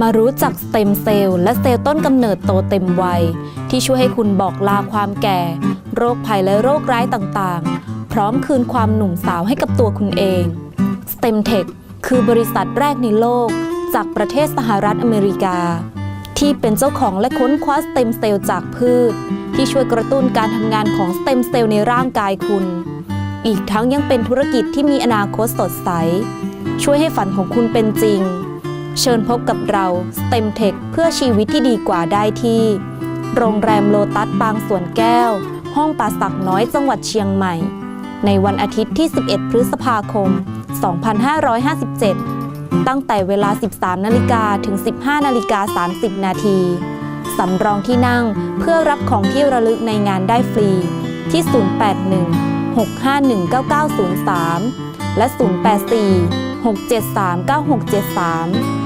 มารู้จักสเต็มเซลล์และเซลล์ต้นกำเนิดโตเต็มวัย ที่ช่วยให้คุณบอกลาความแก่ โรคภัยและโรคร้ายต่างๆ พร้อมคืนความหนุ่มสาวให้กับตัวคุณเอง STEMTech คือบริษัทแรกในโลก จากประเทศสหรัฐอเมริกา ที่เป็นเจ้าของและค้นคว้าสเต็มเซลล์จากพืช ที่ช่วยกระตุ้นการทำงานของสเต็มเซลล์ในร่างกายคุณ อีกทั้งยังเป็นธุรกิจที่มีอนาคตสดใส ช่วยให้ฝันของคุณเป็นจริง เชิญพบกับเรา STEM Tech เพื่อชีวิตที่ดีกว่าได้ที่ โรงแรมโลตัสบางสวนแก้ว ห้องป่าสักน้อยจังหวัดเชียงใหม่ ในวันอาทิตย์ที่ 11 พฤษภาคม 2557 ตั้งแต่เวลา 13 นาฬิกาถึง 15 นาฬิกา 30 นาทีสำรองที่นั่งเพื่อรับของที่ระลึกในงานได้ฟรีที่ 081 651 9903 และ 084 673 9673